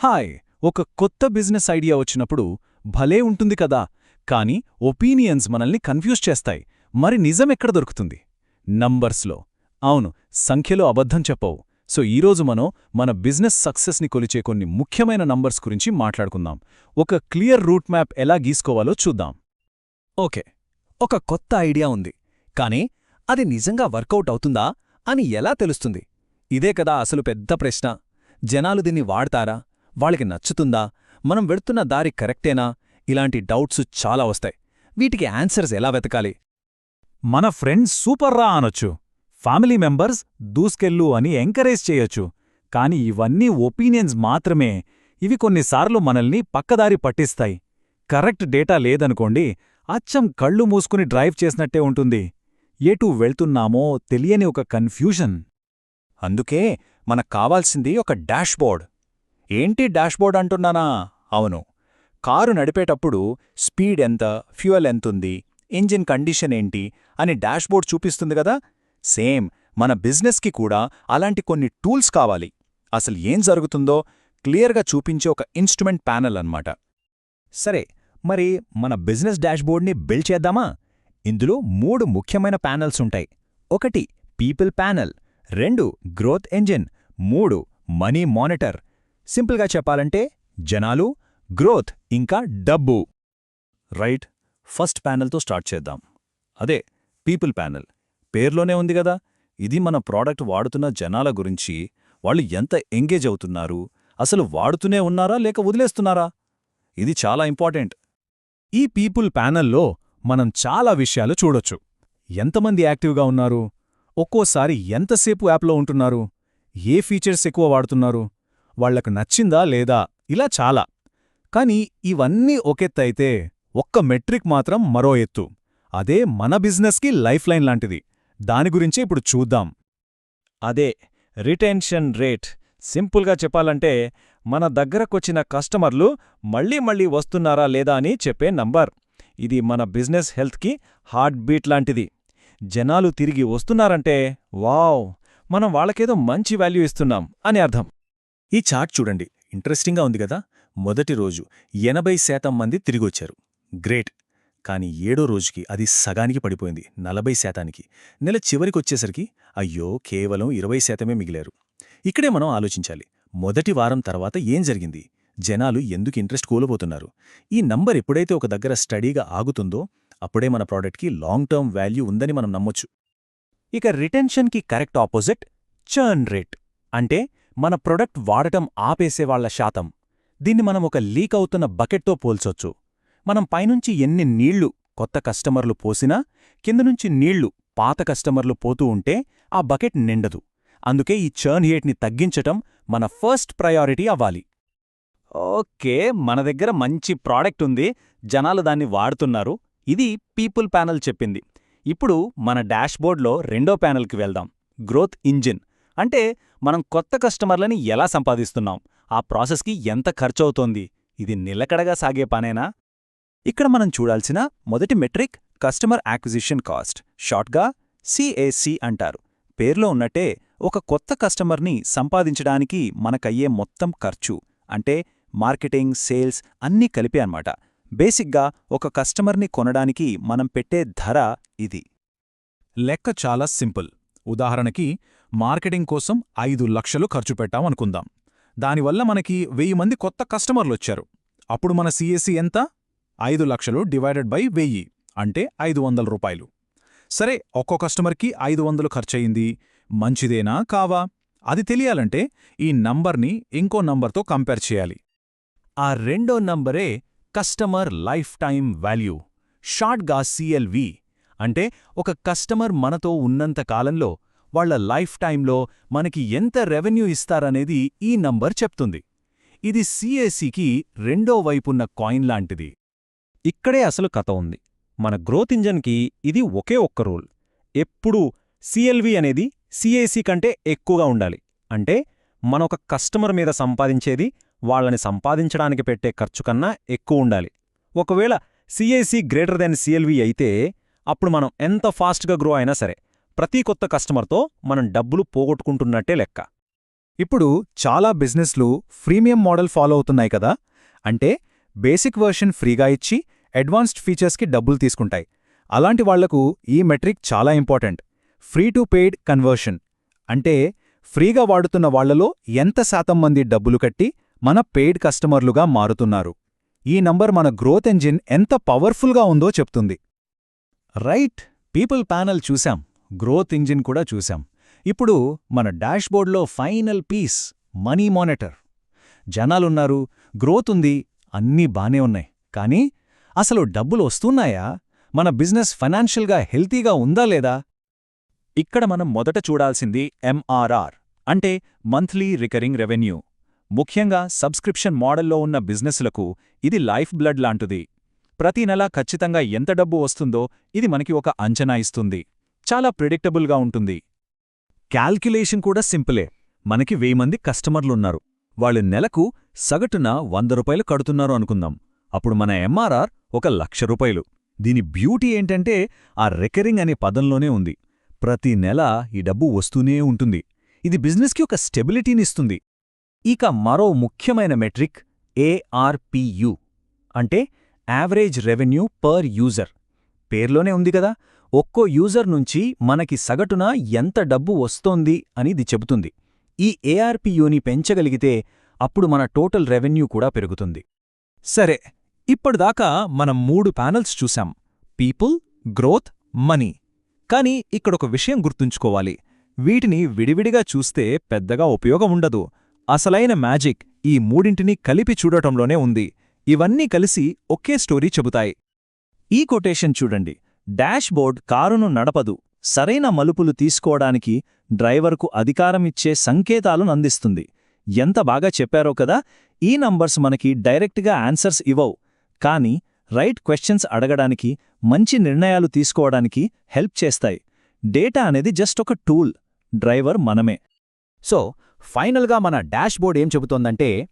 Hi ఒక కొత్త business idea వచ్చినప్పుడు భలే ఉంటుంది కదా కానీ ఒపీనియన్స్ మనల్ని కన్ఫ్యూజ్ చేస్తాయి. మరి నిజం ఎక్కడ దొరుకుతుంది? నంబర్స్లో. అవును సంఖ్యలో అబద్ధం చెప్పవు. సో ఈరోజు మనం మన బిజినెస్ సక్సెస్ని కొలిచే కొన్ని ముఖ్యమైన నంబర్స్ గురించి మాట్లాడుకుందాం. ఒక క్లియర్ రూట్ మ్యాప్ ఎలా గీసుకోవాలో చూద్దాం. ఓకే ఒక కొత్త ఐడియా ఉంది. కానీ అది నిజంగా వర్కౌట్ అవుతుందా అని ఎలా తెలుస్తుంది? ఇదే కదా అసలు పెద్ద ప్రశ్న. జనాలు దీన్ని వాడతారా? వాళ్ళకి నచ్చుతుందా? మనం వెడుతున్న దారి కరెక్టేనా? ఇలాంటి డౌట్స్ చాలా వస్తాయి. వీటికి ఆన్సర్స్ ఎలా వెతకాలి? మన ఫ్రెండ్స్ సూపర్ రా అనొచ్చు. ఫ్యామిలీ మెంబర్స్ దూసుకెళ్ళు అని ఎంకరేజ్ చేయొచ్చు. కాని ఇవన్నీ ఒపీనియన్స్ మాత్రమే. ఇవి కొన్నిసార్లు మనల్ని పక్కదారి పట్టిస్తాయి. కరెక్ట్ డేటా లేదనుకోండి అచ్చం కళ్ళు మూసుకుని డ్రైవ్ చేసినట్టే ఉంటుంది. ఎటు వెళ్తున్నామో తెలియని ఒక కన్ఫ్యూషన్. అందుకే మనకు కావాల్సింది ఒక డాష్బోర్డ్. ఏంటి డాష్బోర్డ్ అంటున్నానా? అవును. కారు నడిపేటప్పుడు స్పీడ్ ఎంత ఫ్యూయల్ ఎంతుంది ఇంజిన్ కండిషన్ ఏంటి అని డాష్బోర్డ్ చూపిస్తుంది కదా? సేమ్ మన బిజినెస్కి కూడా అలాంటి కొన్ని టూల్స్ కావాలి. అసలు ఏం జరుగుతుందో క్లియర్గా చూపించే ఒక ఇన్స్ట్రుమెంట్ ప్యానెల్ అన్నమాట. సరే మరి మన బిజినెస్ డాష్బోర్డ్ని బిల్డ్ చేద్దామా? ఇందులో మూడు ముఖ్యమైన ప్యానెల్స్ ఉంటాయి. ఒకటి పీపుల్ ప్యానెల్ రెండు గ్రోత్ ఎంజిన్ మూడు మనీ మానిటర్ సింపుల్గా చెప్పాలంటే జనాలు గ్రోత్ ఇంకా డబ్బు. రైట్ ఫస్ట్ ప్యానెల్తో స్టార్ట్ చేద్దాం. అదే పీపుల్ ప్యానెల్. పేర్లోనే ఉంది గదా ఇది మన ప్రోడక్ట్ వాడుతున్న జనాల గురించి వాళ్ళు ఎంత ఎంగేజ్ అవుతున్నారు అసలు వాడుతూనే ఉన్నారా లేక వదిలేస్తున్నారా? ఇది చాలా ఇంపార్టెంట్. ఈ పీపుల్ ప్యానెల్లో మనం చాలా విషయాలు చూడొచ్చు. ఎంతమంది యాక్టివ్గా ఉన్నారు? ఒక్కోసారి ఎంతసేపు యాప్లో ఉంటున్నారు? ఏ ఫీచర్స్ ఎక్కువ వాడుతున్నారు? వాళ్ళకు నచ్చిందా లేదా? ఇలా చాలా. కాని ఇవన్నీ ఒకెత్తైతే ఒక్క మెట్రిక్ మాత్రం మరో ఎత్తు. అదే మన బిజినెస్కి లైఫ్ లైన్ లాంటిది. దాని గురించే ఇప్పుడు చూద్దాం. అదే రిటెన్షన్ రేట్. సింపుల్గా చెప్పాలంటే మన దగ్గరకొచ్చిన కస్టమర్లు మళ్ళీ మళ్ళీ వస్తున్నారా లేదా అని చెప్పే నంబర్. ఇది మన బిజినెస్ హెల్త్కి హార్ట్ బీట్ లాంటిది. జనాలు తిరిగి వస్తున్నారంటే వావ్! మనం వాళ్ళకేదో మంచి వాల్యూ ఇస్తున్నాం అని అర్థం. ఈ చార్ట్ చూడండి. ఇంట్రెస్టింగ్గా ఉంది కదా? మొదటి రోజు ఎనభై శాతం మంది తిరిగొచ్చారు. గ్రేట్. కాని ఏడో రోజుకి అది సగానికి పడిపోయింది. నలభై శాతానికి. నెల చివరికొచ్చేసరికి అయ్యో కేవలం ఇరవై శాతమే మిగిలారు. ఇక్కడే మనం ఆలోచించాలి. మొదటి వారం తర్వాత ఏం జరిగింది? జనాలు ఎందుకు ఇంట్రెస్ట్ కోల్పోతున్నారు? ఈ నంబర్ ఎప్పుడైతే ఒక దగ్గర స్టడీగా ఆగుతుందో అప్పుడే మన ప్రోడక్ట్కి లాంగ్ టర్మ్ వాల్యూ ఉందని మనం నమ్మొచ్చు. ఇక రిటెన్షన్కి కరెక్ట్ ఆపోజిట్ చర్న్ రేట్. అంటే మన ప్రొడక్ట్ వాడటం ఆపేసేవాళ్ళ శాతం. దీన్ని మనం ఒక లీక్ అవుతున్న బకెట్తో పోల్చొచ్చు. మనం పైనుంచి ఎన్ని నీళ్ళు కొత్త కస్టమర్లు పోసినా కిందనుంచి నీళ్ళు పాత కస్టమర్లు పోతూ ఉంటే ఆ బకెట్ నిండదు. అందుకే ఈ చర్న్ రేట్ని తగ్గించటం మన ఫస్ట్ ప్రయారిటీ అవ్వాలి. ఓకే మన దగ్గర మంచి ప్రాడక్ట్ ఉంది. జనాలు దాన్ని వాడుతున్నారు. ఇది పీపుల్ ప్యానెల్ చెప్పింది. ఇప్పుడు మన డాష్బోర్డ్లో రెండో ప్యానెల్కి వెళ్దాం. Growth engine. అంటే మనం కొత్త కస్టమర్లని ఎలా సంపాదిస్తున్నాం? ఆ ప్రాసెస్కి ఎంత ఖర్చవుతోంది? ఇది నిలకడగా సాగే పనేనా? ఇక్కడ మనం చూడాల్సిన మొదటి మెట్రిక్ కస్టమర్ యాక్విజిషన్ కాస్ట్ షార్ట్గా సిఏసి అంటారు. పేర్లో ఉన్నట్టే ఒక కొత్త కస్టమర్ని సంపాదించడానికి మనకయ్యే మొత్తం ఖర్చు అంటే మార్కెటింగ్ సేల్స్ అన్నీ కలిపే అన్నమాట. బేసిక్గా ఒక కస్టమర్ని కొనడానికి మనం పెట్టే ధర ఇది. లెక్క చాలా సింపుల్. ఉదాహరణకి మార్కెటింగ్ కోసం ఐదు లక్షలు ఖర్చు పెట్టామనుకుందాం దానివల్ల మనకి వెయ్యి మంది కొత్త కస్టమర్లొచ్చారు అప్పుడు మన సిఎస్సి ఎంత? ఐదు లక్షలు డివైడెడ్ బై వెయ్యి అంటే ఐదు వందల రూపాయలు. సరే ఒక్కో కస్టమర్కి ఐదు వందలు ఖర్చయింది. మంచిదేనా కావా? అది తెలియాలంటే ఈ నంబర్ని ఇంకో నంబర్తో కంపేర్ చేయాలి. ఆ రెండో నంబరే కస్టమర్ లైఫ్ టైం వాల్యూ షార్ట్గా సిఎల్వి అంటే ఒక కస్టమర్ మనతో ఉన్నంత కాలంలో వాళ్ళ లైఫ్ టైంలో మనకి ఎంత రెవెన్యూ ఇస్తారనేది ఈ నంబర్ చెప్తుంది. ఇది సిఏసికి రెండో వైపున్న కాయిన్ లాంటిది. ఇక్కడే అసలు కథ ఉంది. మన గ్రోత్ ఇంజన్కి ఇది ఒకే ఒక్క రూల్. ఎప్పుడూ సిఎల్వి అనేది సిఏసి కంటే ఎక్కువగా ఉండాలి. అంటే మనొక కస్టమర్ మీద సంపాదించేది వాళ్ళని సంపాదించడానికి పెట్టే ఖర్చు కన్నా ఎక్కువ ఉండాలి. ఒకవేళ సిఐసి గ్రేటర్ దెన్ సిఎల్వి అయితే అప్పుడు మనం ఎంత ఫాస్ట్గా గ్రో అయినా సరే ప్రతి కొత్త కస్టమర్తో మనం డబ్బులు పోగొట్టుకుంటున్నట్టే లెక్క. ఇప్పుడు చాలా బిజినెస్లు ఫ్రీమియం మోడల్ ఫాలో అవుతున్నాయి కదా? అంటే బేసిక్ వర్షన్ ఫ్రీగా ఇచ్చి అడ్వాన్స్డ్ ఫీచర్స్కి డబ్బులు తీసుకుంటాయి. అలాంటి వాళ్ళకు ఈ మెట్రిక్ చాలా important. Free to paid conversion. అంటే ఫ్రీగా వాడుతున్న వాళ్ళలో ఎంత శాతం మంది డబ్బులు కట్టి మన పెయిడ్ కస్టమర్లుగా మారుతున్నారు. ఈ నంబర్ మన గ్రోత్ ఎంజిన్ ఎంత పవర్ఫుల్గా ఉందో చెప్తుంది. రైట్ పీపుల్ ప్యానల్ చూశాం. గ్రోత్ ఇంజిన్ కూడా చూశాం. ఇప్పుడు మన డాష్బోర్డ్లో ఫైనల్ పీస్ మనీ మానిటర్. జనాలున్నారు గ్రోత్ ఉంది అన్నీ బానే ఉన్నాయి. కానీ అసలు డబ్బులు వస్తున్నాయా? మన బిజినెస్ ఫైనాన్షియల్గా హెల్తీగా ఉందా లేదా? ఇక్కడ మనం మొదట చూడాల్సింది ఎంఆర్ఆర్ అంటే మంత్లీ రికరింగ్ రెవెన్యూ. ముఖ్యంగా సబ్స్క్రిప్షన్ మోడల్లో ఉన్న బిజినెస్లకు ఇది లైఫ్ బ్లడ్ లాంటిది. ప్రతి నెలా ఖచ్చితంగా ఎంత డబ్బు వస్తుందో ఇది మనకి ఒక అంచనా ఇస్తుంది. చాలా ప్రిడిక్టబుల్గా ఉంటుంది. క్యాల్క్యులేషన్ కూడా సింపులే మనకి వెయ్యి మంది కస్టమర్లున్నారు. వాళ్ళు నెలకు సగటున వంద రూపాయలు కడుతున్నారు అనుకుందాం. అప్పుడు మన ఎంఆర్ఆర్ ఒక లక్ష రూపాయలు. దీని బ్యూటీ ఏంటంటే ఆ రికరింగ్ అనే పదంలోనే ఉంది. ప్రతి నెల ఈ డబ్బు వస్తూనే ఉంటుంది. ఇది బిజినెస్కి ఒక స్టెబిలిటీనిస్తుంది ఇక మరో ముఖ్యమైన మెట్రిక్ ఏఆర్పియు అంటే యావరేజ్ రెవెన్యూ పర్ యూజర్ పేర్లోనే ఉంది కదా. ఒక్కో యూజర్ నుంచి మనకి సగటున ఎంత డబ్బు వస్తోంది అని ఇది చెబుతుంది. ఈ ఏఆర్పియూని పెంచగలిగితే అప్పుడు మన టోటల్ రెవెన్యూ కూడా పెరుగుతుంది. సరే ఇప్పటిదాకా మనం మూడు ప్యానల్స్ చూశాం. People growth money. కానీ ఇక్కడొక విషయం గుర్తుంచుకోవాలి. వీటిని విడివిడిగా చూస్తే పెద్దగా ఉపయోగం ఉండదు. అసలైన మ్యాజిక్ ఈ మూడింటిని కలిపి చూడటంలోనే ఉంది. ఇవన్నీ కలిసి ఒకే స్టోరీ చెబుతాయి. ఈ కొటేషన్ చూడండి. డాష్బోర్డ్ కారును నడపదు. సరైన మలుపులు తీసుకోవడానికి డ్రైవర్కు అధికారమిచ్చే సంకేతాలను అందిస్తుంది. ఎంత బాగా చెప్పారో కదా? ఈ నంబర్స్ మనకి డైరెక్ట్గా ఆన్సర్స్ ఇవ్వవు. కానీ రైట్ క్వశ్చన్స్ అడగడానికి మంచి నిర్ణయాలు తీసుకోవడానికి హెల్ప్ చేస్తాయి. డేటా అనేది జస్ట్ ఒక టూల్. డ్రైవర్ మనమే. సో ఫైనల్గా మన డాష్బోర్డ్ ఏం చెబుతోందంటే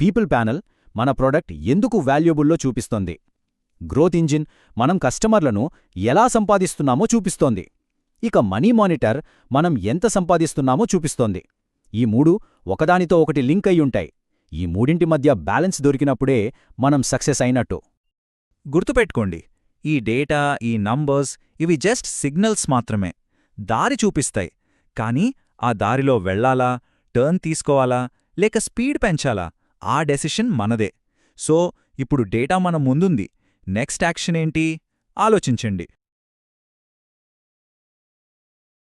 పీపుల్ ప్యానల్ మన ప్రోడక్ట్ ఎందుకు వాల్యుబుల్లో చూపిస్తోంది? గ్రోత్ ఇంజిన్ మనం కస్టమర్లను ఎలా సంపాదిస్తున్నామో చూపిస్తోంది. ఇక మనీ మానిటర్ మనం ఎంత సంపాదిస్తున్నామో చూపిస్తోంది. ఈ మూడు ఒకదానితో ఒకటి లింక్ అయ్యుంటాయి ఈ మూడింటి మధ్య బ్యాలెన్స్ దొరికినప్పుడే మనం సక్సెస్ అయినట్టు. గుర్తుపెట్టుకోండి ఈ డేటా ఈ నంబర్స్ ఇవి జస్ట్ సిగ్నల్స్ మాత్రమే. దారి చూపిస్తాయి. కానీ ఆ దారిలో వెళ్ళాలా టర్న్ తీసుకోవాలా లేక స్పీడ్ పెంచాలా ఆ డెసిషన్ మనదే. సో ఇప్పుడు డేటా మన ముందుంది. నెక్స్ట్ యాక్షన్ ఏంటి? ఆలోచించండి.